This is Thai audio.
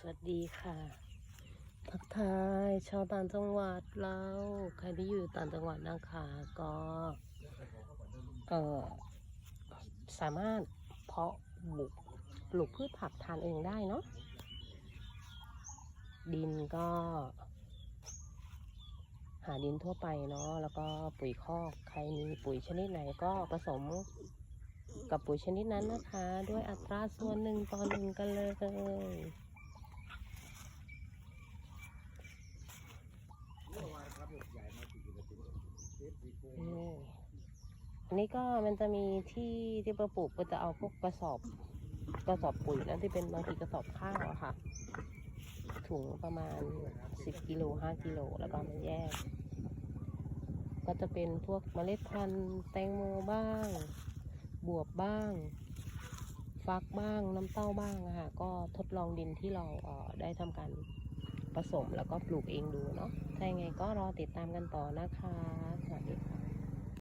สวัสดีค่ะ ทักทายชาวต่างจังหวัดเราใครที่อยู่ต่างจังหวัดนะคะก็เออสามารถเพาะปลูกปลูกพืชผักทานเองได้เนาะดินก็ หาดินทั่วไปเนาะแล้วก็ปุ๋ยคอกใครมีปุ๋ยชนิดไหนก็ผสมกับปุ๋ยชนิดนั้นนะคะ ด้วยอัตราส่วนหนึ่งต่อหนึ่งกันเลย อันนี้ก็มันจะมีที่ที่ประปลูกก็จะเอาพวกกระสอบกระสอบปุ๋ยนะที่เป็นบางทีกระสอบข้าวอะค่ะ ถุงประมาณสิบกิโลห้ากิโลแล้วก็เอามาแยก ก็จะเป็นพวกเมล็ดพันธุ์แตงโมบ้าง บวบบ้าง ฟักบ้างน้ำเต้าบ้างอะค่ะ ก็ทดลองดินที่เราเอ่อได้ทำการผสมแล้วก็ปลูกเองดูเนาะถ้ายังไงก็รอติดตามกันต่อนะคะ สวัสดีค่ะ